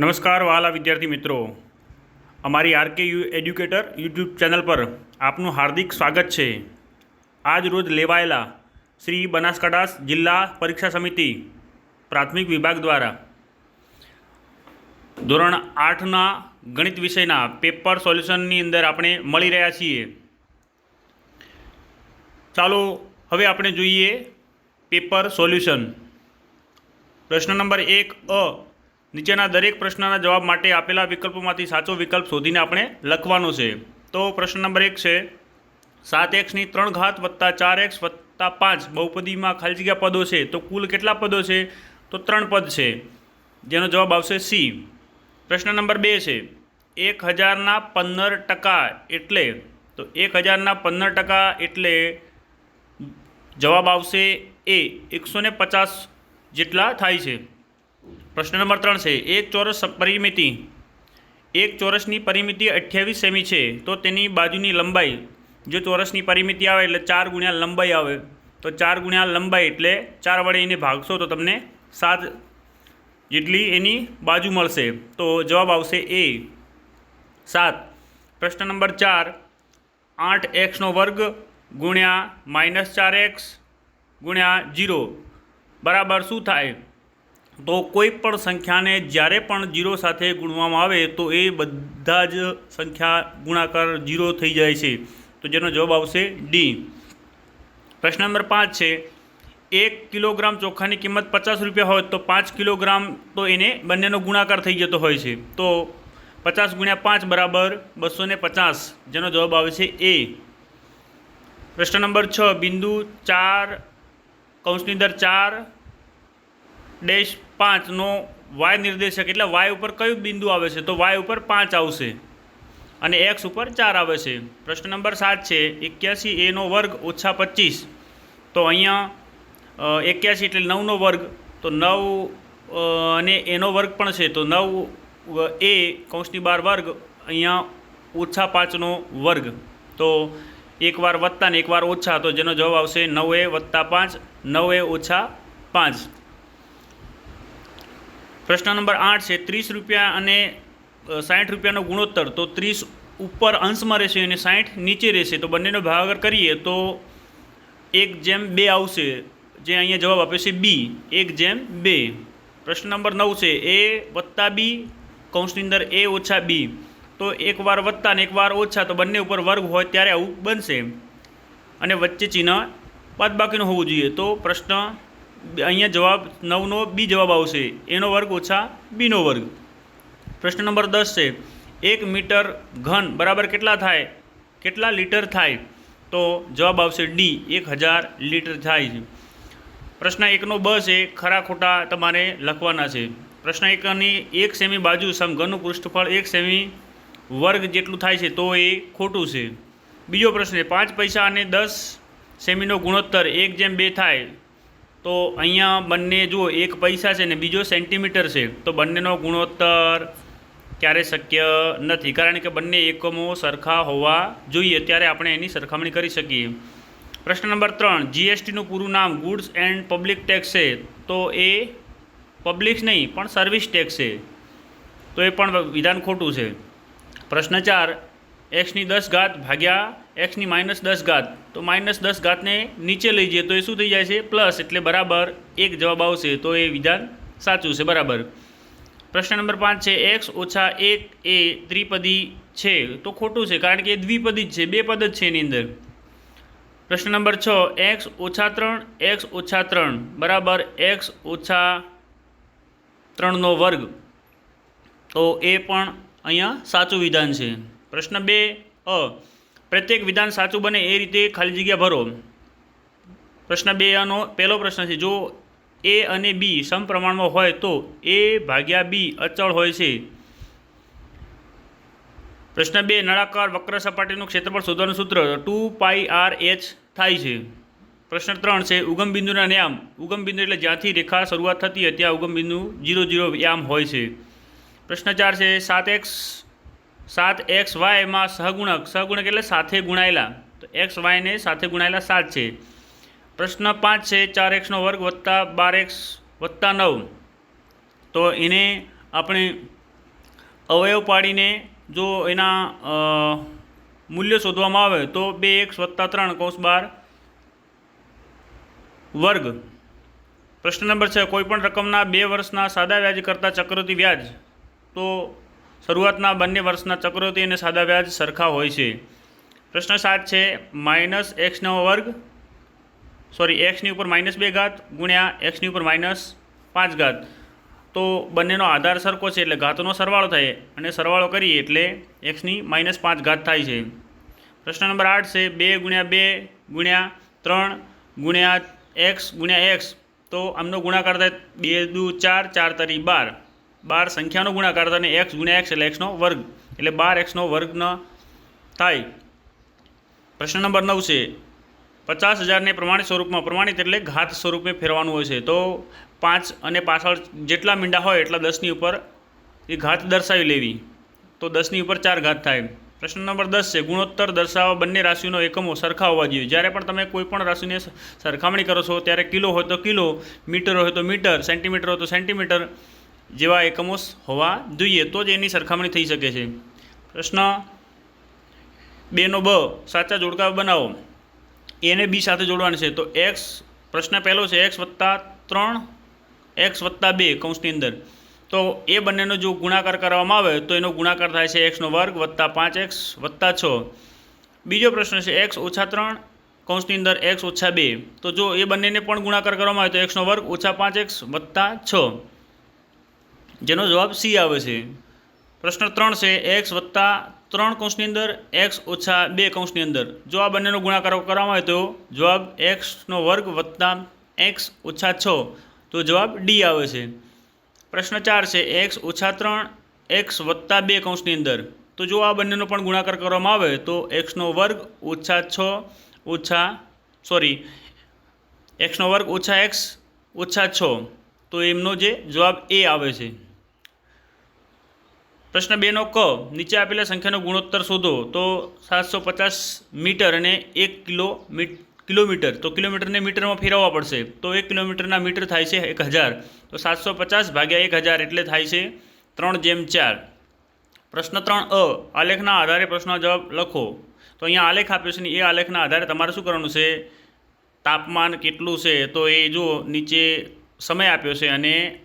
નમસ્કાર વાલા વિદ્યાર્થી મિત્રો. અમારી R K U educator YouTube channel પર આપનું હાર્દિક સ્વાગત છે. આજ રોજ લેવાયેલા શ્રી બનાસકાંઠા જિલ્લા પરીક્ષા સમિતિ પ્રાથમિક વિભાગ દ્વારા ધોરણ આઠના ગણિત વિષયના પેપર સોલ્યુશનની અંદર આપણે મળી રહ્યા છીએ. ચાલો હવે આપણે જોઈએ પેપર સોલ્યુશન. પ્રશ્ન નંબર એક અ નીચેના દરેક પ્રશ્નના જવાબ માટે આપેલા વિકલ્પોમાંથી સાચો વિકલ્પ શોધીને આપણે લખવાનો છે. તો પ્રશ્ન નંબર એક છે, સાત એક્સની ત્રણ ઘાત વત્તા ચાર એક્સ વત્તા પાંચ બહુપદીમાં ખાલી જગ્યા પદો છે, તો કુલ કેટલા પદો છે? તો ત્રણ પદ છે. જેનો જવાબ આવશે સી પ્રશ્ન નંબર બે છે, એક હજારના પંદર ટકા એટલે, તો એક હજારના પંદર ટકા એટલે જવાબ આવશે એ, એકસો ને પચાસ જેટલા થાય છે. પ્રશ્ન નંબર ત્રણ છે, એક ચોરસ પરિમિતિ, એક ચોરસની પરિમિતિ અઠ્યાવીસ સેમી છે, તો તેની બાજુની લંબાઈ, જો ચોરસની પરિમિતિ આવે એટલે ચાર ગુણ્યા લંબાઈ આવે, તો ચાર ગુણ્યા લંબાઈ એટલે ચાર વડે એને ભાગશો તો તમને સાત જેટલી એની બાજુ મળશે. તો જવાબ આવશે એ. સાત. પ્રશ્ન નંબર ચાર, આઠ એક્સનો વર્ગ ગુણ્યા માઇનસ ચાર એક્સ ગુણ્યા જીરો બરાબર શું થાય? તો કોઈ પણ સંખ્યાને જ્યારે પણ જીરો સાથે ગુણવામાં આવે તો એ બધા જ સંખ્યા ગુણાકાર જીરો થઈ જાય છે. તો જેનો જવાબ આવશે ડી પ્રશ્ન નંબર પાંચ છે, એક કિલોગ્રામ ચોખાની કિંમત પચાસ રૂપિયા હોય તો પાંચ કિલોગ્રામ તો એને બંનેનો ગુણાકાર થઈ જતો હોય છે. તો પચાસ ગુણ્યા પાંચ બરાબર બસો ને પચાસ, જેનો જવાબ આવે છે એ પ્રશ્ન નંબર છ, બિંદુ ચાર, કૌંસની અંદર ચાર, ડેશ પાંચનો વાય નિર્દેશક એટલે વાય ઉપર કયું બિંદુ આવે છે? તો વાય ઉપર પાંચ આવશે. અને એક્સ ઉપર ચાર આવે છે. પ્રશ્ન નંબર સાત છે, એક્યાસી એનો વર્ગ ઓછા પચીસ. તો અહીંયા એક્યાસી એટલે નવનો વર્ગ. તો નવ અને એનો વર્ગ પણ છે. તો નવ એ કૌંસની બાર વર્ગ અહીંયા ઓછા પાંચનો વર્ગ. તો એકવાર વત્તા ને એકવાર ઓછા, તો જેનો જવાબ આવશે નવ એ વત્તા પાંચ, નવ એ ઓછા પાંચ. પ્રશ્ન નંબર આઠ છે, ત્રીસ રૂપિયા અને સાઠ રૂપિયાનો ગુણોત્તર, તો ત્રીસ ઉપર અંશમાં રહેશે અને સાઠ નીચે રહેશે, તો બંનેનો ભાગાકાર કરીએ તો એક જેમ બે આવશે, જે અહીંયા જવાબ આપે છે બી એક જેમ બે. પ્રશ્ન નંબર નવ છે એ વત્તા બી કૌંસની અંદર એ ઓછા બી તો એકવાર વત્તા ને એકવાર ઓછા, તો બંને ઉપર વર્ગ હોય ત્યારે આવું બનશે. અને વચ્ચે ચિહ્ન બાદબાકીનું હોવું જોઈએ, તો પ્રશ્ન અહીંયા જવાબ નવનો બી જવાબ આવશે. એનો વર્ગ ઓછા બીનો વર્ગ. પ્રશ્ન નંબર દસ છે, એક મીટર ઘન બરાબર કેટલા થાય? કેટલા લીટર થાય? તો જવાબ આવશે ડી, એક હજાર લીટર થાય છે. પ્રશ્ન એકનો બ છે, ખરા ખોટા તમારે લખવાના છે. પ્રશ્ન એકની એક સેમી બાજુ સમઘનનું પૃષ્ઠફળ એક સેમી વર્ગ જેટલું થાય છે, તો એ ખોટું છે. બીજો પ્રશ્ન પાંચ પૈસા અને દસ સેમીનો ગુણોત્તર એક જેમ બે થાય તો અહીંયા બંને જુઓ, એક પૈસા છે ને બીજો સેન્ટીમીટર છે. તો બંનેનો ગુણોત્તર ક્યારે શક્ય નથી. કારણ કે બંને એકમો સરખા હોવા જોઈએ, ત્યારે આપણે એની સરખામણી કરી શકીએ. પ્રશ્ન નંબર ત્રણ જીએસટીનું પૂરું નામ ગુડ્સ એન્ડ પબ્લિક ટેક્સ છે. તો એ પબ્લિક નહીં, પણ સર્વિસ ટેક્સ છે. તો એ પણ વિધાન ખોટું છે. પ્રશ્ન ચાર એક્સની દસ ઘાત ભાગ્યા એક્સની માઇનસ દસ ઘાત. તો માઇનસ દસ ઘાતને નીચે લઈ જઈએ તો એ શું થઈ જાય છે? પ્લસ એટલે બરાબર એક જવાબ આવશે તો એ વિધાન સાચું છે, બરાબર. પ્રશ્ન નંબર પાંચ છે એક્સ ઓછા એક એ ત્રિપદી છે. તો ખોટું છે, કારણ કે એ દ્વિપદી જ છે, બે પદ જ છે એની અંદર. પ્રશ્ન નંબર છ એક્સ ઓછા ત્રણ એક્સ ઓછા ત્રણ. બરાબર એક્સ ઓછા ત્રણનો વર્ગ. તો એ પણ અહીંયા સાચું વિધાન છે. પ્રશ્ન બે, અ. પ્રત્યેક વિધાન સાચું બને એ રીતે ખાલી જગ્યા ભરો. પ્રશ્ન બે આનો પહેલો પ્રશ્ન છે, જો એ અને બી સમપ્રમાણમાં હોય તો એ ભાગ્યા બી અચળ હોય છે. પ્રશ્ન બે, નળાકાર વક્ર સપાટીનું ક્ષેત્રફળ શોધવાનું સૂત્ર ટુ પાઈ આર એચ થાય છે. પ્રશ્ન ત્રણ છે, ઉગમ બિંદુના યામ ઉગમ એટલે જ્યાંથી રેખા શરૂઆત થતી હોય ત્યાં ઉગમ બિંદુ જીરો જીરો યામ હોય છે. પ્રશ્ન ચાર છે, સાત એક્સ સાત એક્સ વાયમાં સહગુણક સહગુણક એટલે સાથે ગુણાયેલા. તો એક્સ વાયને સાથે ગુણાયેલા સાત છે. પ્રશ્ન પાંચ છે, ચાર એક્સનો વર્ગ વત્તા બાર એક્સ વત્તા નવ. તો એને આપણે અવયવ પાડીને જો એના મૂલ્ય શોધવામાં આવે તો બે એક્સ વત્તા ત્રણ કૌશ બાર વર્ગ. પ્રશ્ન નંબર છે કોઈપણ રકમના બે વર્ષના સાદા વ્યાજ કરતાં ચક્રવૃતિ વ્યાજ. તો શરૂઆતના બંને વર્ષના ચક્રવૃત્તિ અને સાદા વ્યાજ સરખા હોય છે. પ્રશ્ન સાત છે, માઇનસ એક્સનો વર્ગ, સોરી એક્સની ઉપર માઇનસ બે ઘાત ગુણ્યા એક્સની ઉપર માઇનસ પાંચ ઘાત. તો બંનેનો આધાર સરખો છે એટલે ઘાતોનો સરવાળો થાય અને સરવાળો કરીએ એટલે એક્સની માઇનસ પાંચ ઘાત થાય છે. પ્રશ્ન નંબર આઠ છે, બે ગુણ્યા બે ગુણ્યા ત્રણ ગુણ્યા એક્સ ગુણ્યા એક્સ તો આમનો ગુણાકાર થાય બે દુ ચાર ચાર તરી બાર. બાર સંખ્યાનો ગુણાકાર અને એક્સ ગુણ્યા એક્સ એટલે એક્સનો વર્ગ. એટલે બાર એક્સનો વર્ગનો થાય. પ્રશ્ન નંબર નવ છે, પચાસ હજારને પ્રમાણિત સ્વરૂપમાં પ્રમાણિત એટલે ઘાત સ્વરૂપે ફેરવાનું હોય છે. તો પાંચ અને પાછળ જેટલા મીંડા હોય એટલા દસની ઉપર એ ઘાત દર્શાવી લેવી. તો દસની ઉપર ચાર ઘાત થાય. પ્રશ્ન નંબર દસ છે, ગુણોત્તર દર્શાવવા બંને રાશિઓનો એકમો સરખા હોવા જોઈએ. જ્યારે પણ તમે કોઈ પણ રાશિને સરખામણી કરો છો, ત્યારે કિલો હોય તો કિલો, મીટર હોય તો મીટર, સેન્ટીમીટર હોય તો સેન્ટીમીટર જેવા એકમો હોવા જોઈએ તો જ એની સરખામણી થઈ શકે છે. પ્રશ્ન બેનો બ સાચા જોડકા બનાવો. એને બી સાથે જોડવાનું છે. તો એક્સ પ્રશ્ન પહેલો છે એક્સ વત્તા ત્રણ એક્સ વત્તા બે કૌંસની અંદર. તો એ બંનેનો જો ગુણાકાર કરવામાં આવે, તો એનો ગુણાકાર થાય છે એક્સનો વર્ગ વત્તા પાંચ એક્સ વત્તા છ. બીજો પ્રશ્ન છે એક્સ ઓછા ત્રણ કૌંસની અંદર એક્સ ઓછા બે. તો જો એ બંનેને પણ ગુણાકાર કરવામાં આવે, તો એક્સનો વર્ગ ઓછા પાંચ એક્સ વત્તા છ. જેનો જવાબ સી આવે છે. પ્રશ્ન ત્રણ છે એક્સ વત્તા ત્રણ કૌંસની અંદર એક્સ ઓછા બે કૌંસની અંદર. જો આ બંનેનો ગુણાકાર કરવામાં આવે તો જવાબ એક્સનો વર્ગ વત્તા એક્સ ઓછા છ. તો જવાબ ડી આવે છે. પ્રશ્ન ચાર છે એક્સ ઓછા ત્રણ એક્સ વત્તા બે કૌંસની અંદર. તો જો આ બંનેનો પણ ગુણાકાર કરવામાં આવે તો એક્સનો વર્ગ ઓછા છ, ઓછા, સોરી એક્સનો વર્ગ ઓછા એક્સ ઓછા છ. તો એમનો જે જવાબ એ આવે છે. પ્રશ્ન બેનો ક, નીચે આપેલા સંખ્યાનો ગુણોત્તર શોધો. તો સાતસો પચાસ મીટર અને એક કિલો કિલોમીટર. તો કિલોમીટરને મીટરમાં ફેરવવા પડશે. તો એક કિલોમીટરના મીટર થાય છે એક હજાર. તો સાતસો પચાસ ભાગ્યા એક હજાર એટલે થાય છે ત્રણ જેમ ચાર. પ્રશ્ન ત્રણ અ, આલેખના આધારે પ્રશ્નનો જવાબ લખો. તો અહીંયા આલેખ આપ્યો છે ને એ આલેખના આધારે તમારે શું કરવાનું છે? તાપમાન કેટલું છે? તો એ જો નીચે સમય આપ્યો છે અને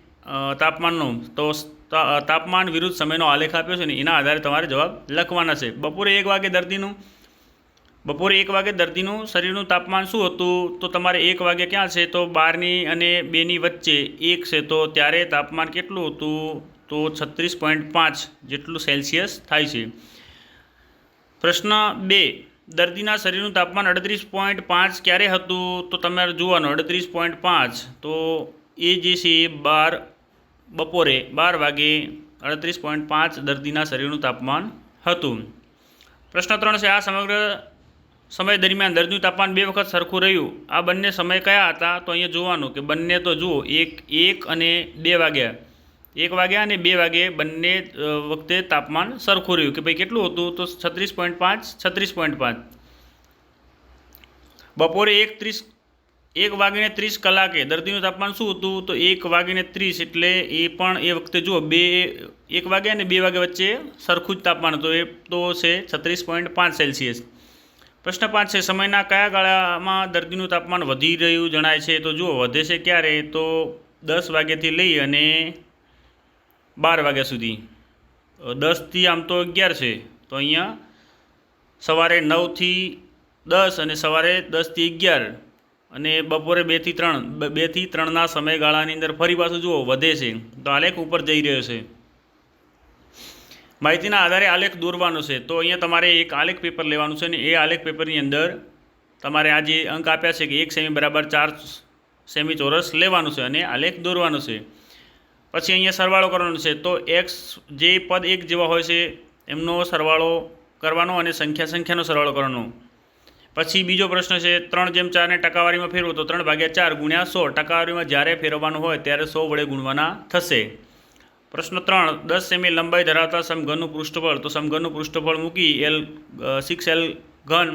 તાપમાનનો. તા- તાપમાન વિરુદ્ધ સમયનો આલેખ આપ્યો છે ને એના આધારે તમારે જવાબ લખવાના છે. બપોરે એક વાગે દર્દીનું, બપોરે એક વાગે દર્દીનું શરીરનું તાપમાન શું હતું? તો તમારે એક વાગે ક્યાં છે? તો બારની અને બેની વચ્ચે એક છે. તો ત્યારે તાપમાન કેટલું હતું? તો છત્રીસ પોઈન્ટ પાંચ જેટલું સેલ્સિયસ થાય છે. પ્રશ્ન બે, દર્દીના શરીરનું તાપમાન અડત્રીસ પોઈન્ટ પાંચ ક્યારે હતું? તો તમારે જોવાનું અડત્રીસ પોઈન્ટ પાંચ. તો એ જે છે બાર બપોરે બાર વાગે અડત્રીસ પોઈન્ટ પાંચ દર્દીના શરીરનું તાપમાન હતું. પ્રશ્ન ત્રણ છે, આ સમગ્ર સમય દરમિયાન દર્દીનું તાપમાન બે વખત સરખું રહ્યું. આ બંને સમય કયા હતા? તો અહીંયા જોવાનું કે બંને તો જુઓ, એક એક અને બે વાગ્યા. એક વાગ્યા અને બે વાગે બંને વખતે તાપમાન સરખું રહ્યું. કે ભાઈ કેટલું હતું? તો છત્રીસ પોઈન્ટ પાંચ, છત્રીસ પોઈન્ટ પાંચ. બપોરે એક ત્રીસ એક વાગીને ત્રીસ કલાકે દર્દીનું તાપમાન શું હતું? તો એક વાગીને ત્રીસ એટલે એ પણ એ વખતે જુઓ, બે, એક વાગે અને બે વાગ્યા વચ્ચે સરખું જ તાપમાન હતું. એ તો છે છત્રીસ પોઈન્ટ પાંચ સેલ્સિયસ. પ્રશ્ન પાંચ છે, સમયના કયા ગાળામાં દર્દીનું તાપમાન વધી રહ્યું જણાય છે? તો જુઓ, વધે છે ક્યારે? તો દસ વાગ્યાથી લઈ અને બાર વાગ્યા સુધી. દસથી આમ તો અગિયાર છે. તો અહીંયા સવારે નવથી દસ અને સવારે દસથી અગિયાર. અને બપોરે બેથી ત્રણ બેથી ત્રણના સમયગાળાની અંદર ફરી પાછું જુઓ, વધે છે. તો આલેખ ઉપર જઈ રહ્યો છે. માહિતીના આધારે આલેખ દોરવાનો છે. તો અહીંયા તમારે એક આલેખ પેપર લેવાનું છે અને એ આલેખ પેપરની અંદર તમારે આ જે અંક આપ્યા છે કે એક સેમી બરાબર ચાર સેમી ચોરસ લેવાનું છે અને આલેખ દોરવાનો છે. પછી અહીંયા સરવાળો કરવાનો છે. તો એક્સ જે પદ એક જેવા હોય છે, એમનો સરવાળો કરવાનો અને સંખ્યા સંખ્યાનો સરવાળો કરવાનો. પછી બીજો પ્રશ્ન છે, ત્રણ જેમ ચારને ટકાવારીમાં ફેરવો તો ત્રણ ભાગ્યા ચાર ગુણ્યા સો ટકાવારીમાં જ્યારે ફેરવવાનું હોય ત્યારે સો વડે ગુણવાના થશે. પ્રશ્ન ત્રણ, દસ સેમી લંબાઈ ધરાવતા સમઘનનું પૃષ્ઠફળ તો સમઘનનું પૃષ્ઠફળ મૂકી એલ સિક્સ એલ ઘન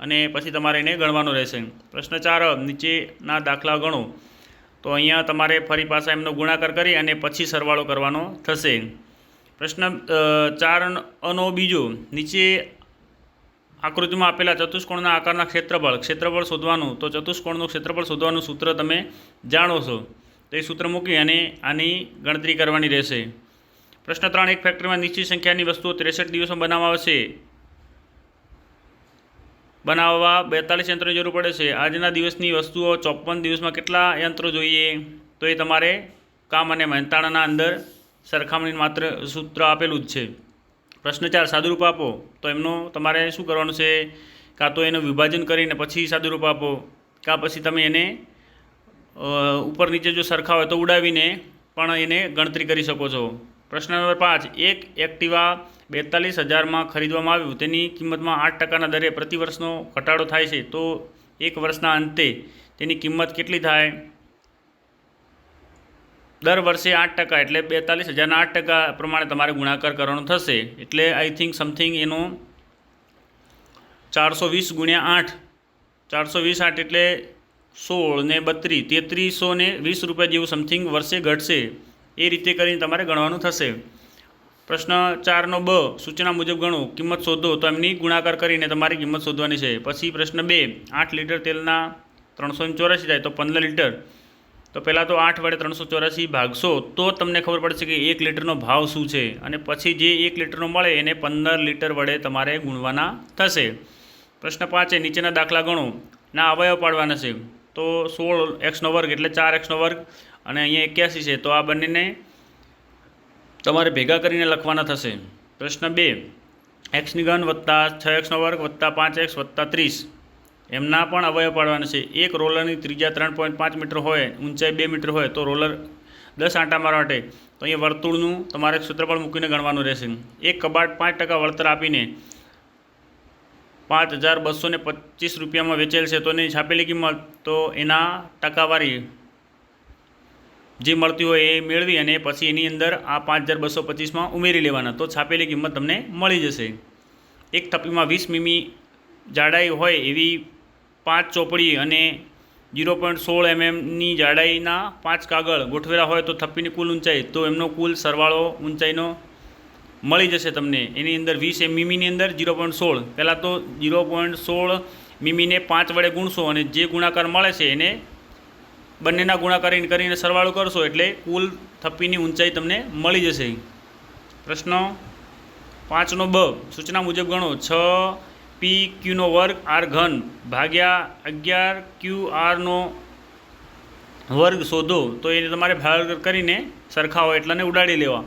અને પછી તમારે એને ગણવાનો રહેશે. પ્રશ્ન ચાર, નીચેના દાખલા ગણો. તો અહીંયા તમારે ફરી પાછા એમનો ગુણાકાર કરી અને પછી સરવાળો કરવાનો થશે. પ્રશ્ન ચાર અનો બીજો, નીચે આકૃતિમાં આપેલા ચતુષ્કોણના આકારના ક્ષેત્રફળ ક્ષેત્રફળ શોધવાનું, તો ચતુષ્કોણનું ક્ષેત્રફળ શોધવાનું સૂત્ર તમે જાણો છો. તો એ સૂત્ર મૂકી અને આની ગણતરી કરવાની રહેશે. પ્રશ્ન ત્રણ, એક ફેક્ટરીમાં નિશ્ચિત સંખ્યાની વસ્તુઓ ત્રેસઠ દિવસમાં બનાવવા આવશે. બનાવવા બેતાલીસ યંત્રોની જરૂર પડે છે. આજના દિવસની વસ્તુઓ ચોપન દિવસમાં કેટલા યંત્રો જોઈએ? તો એ તમારે કામ અને મહેનતાણાના અંદર સરખામણી માત્ર સૂત્ર આપેલું જ છે. પ્રશ્ન ચાર, સાદુરૂપ આપો. તો એમનો તમારે શું કરવાનું છે? કાં તો એનું વિભાજન કરીને પછી સાદુરૂપ આપો. કાં પછી તમે એને ઉપર નીચે જો સરખા હોય તો ઉડાવીને પણ એને ગણતરી કરી શકો છો. પ્રશ્ન નંબર પાંચ, એક એક્ટિવા બેતાલીસ હજારમાં ખરીદવામાં આવ્યું. તેની કિંમતમાં આઠ ટકાના દરે પ્રતિ વર્ષનો ઘટાડો થાય છે. તો એક વર્ષના અંતે તેની કિંમત કેટલી થાય? દર વર્ષે આઠ ટકા એટલે બેતાલીસ હજારના આઠ ટકા પ્રમાણે તમારે ગુણાકાર કરવાનો થશે. એટલે આઈ થિંક સમથિંગ એનો ચારસો વીસ ગુણ્યા આઠ. ચારસો વીસ આઠ એટલે સોળ ને બત્રીસ. તેત્રીસો ને વીસ રૂપિયા જેવું સમથિંગ વર્ષે ઘટશે. એ રીતે કરીને તમારે ગણવાનું થશે. પ્રશ્ન ચારનો બ, સૂચના મુજબ ગણો. કિંમત શોધો. તો એમની ગુણાકાર કરીને તમારી કિંમત શોધવાની છે. પછી પ્રશ્ન બે, આઠ લીટર તેલના ત્રણસો ચોરાસી થાય તો પંદર લીટર. તો પહેલાં તો આઠ વડે ત્રણસો ચોરાસી ભાગશો, તો તમને ખબર પડશે કે એક લીટરનો ભાવ શું છે? અને પછી જે એક લીટરનો મળે, એને પંદર લીટર વડે તમારે ગુણવાના થશે. પ્રશ્ન પાંચ એ નીચેના દાખલા ગણો. ના, અવયવ પાડવાના છે. તો સોળ એક્સનો વર્ગ એટલે ચાર એક્સનો વર્ગ, અને અહીંયા એક્યાસી છે, તો આ બંનેને તમારે ભેગા કરીને લખવાના થશે. પ્રશ્ન બે એક્સની ઘન વત્તા છ એક્સનો વર્ગ વત્તા પાંચ એક્સ વત્તા ત્રીસ. એમના પણ અવયવ પાડવાના છે. એક રોલરની ત્રિજ્યા ત્રણ પોઈન્ટ પાંચ મીટર હોય, ઊંચાઈ બે મીટર હોય, તો રોલર દસ આંટા મારવા માટે. તો અહીંયા વર્તુળનું તમારે ક્ષેત્રફળ મૂકીને ગણવાનું રહેશે. એક કબાટ પાંચ ટકા વળતર આપીને પાંચ હજાર બસો ને પચીસ રૂપિયામાં વેચેલ છે, તો એની છાપેલી કિંમત, તો એના ટકાવારી જે મળતી હોય એ મેળવી અને પછી એની અંદર આ પાંચ હજાર બસો પચીસમાં ઉમેરી લેવાના. તો છાપેલી કિંમત તમને મળી જશે. એક થપ્પીમાં વીસ મીમી જાડાઈ હોય એવી પાંચ ચોપડી અને ઝીરો પોઈન્ટ સોળ એમએમની જાડાઈના પાંચ કાગળ ગોઠવેલા હોય તો થપ્પીની કુલ ઊંચાઈ, તો એમનો કુલ સરવાળો ઊંચાઈનો મળી જશે તમને. એની અંદર વીસ એ મીમીની અંદર ઝીરો પોઈન્ટ સોળ. પહેલાં તો ઝીરો પોઈન્ટ સોળ મીમીને પાંચ વડે ગુણશો અને જે ગુણાકાર મળે છે એને બંનેના ગુણાકાર કરીને સરવાળો કરશો એટલે કુલ થપ્પીની ઊંચાઈ તમને મળી જશે. પ્રશ્ન પાંચનો બ. સૂચના મુજબ ગણો. છ પી ક્યુનો વર્ગ આર ઘન ભાગ્યા અગિયાર ક્યુ આરનો વર્ગ શોધો, તો એને તમારે ભાગ કરીને સરખા હોય એટલાને ઉડાડી લેવા.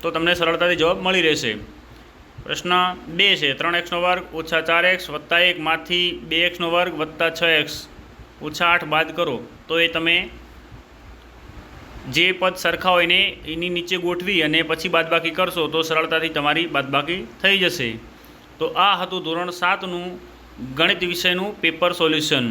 તો તમને સરળતાથી જવાબ મળી રહેશે. પ્રશ્ન બે છે, ત્રણ એક્સનો વર્ગ ઓછા ચાર એક્સ વત્તા એકમાંથી બે એક્સનો વર્ગ વત્તા છ એક્સ ઓછા આઠ બાદ કરો, તો એ તમે જે પદ સરખા હોય ને એની નીચે ગોઠવી અને પછી બાદબાકી કરશો તો સરળતાથી તમારી બાદબાકી થઈ જશે. તો આ હતું ધોરણ સાતનું ગણિત વિષયનું પેપર સોલ્યુશન.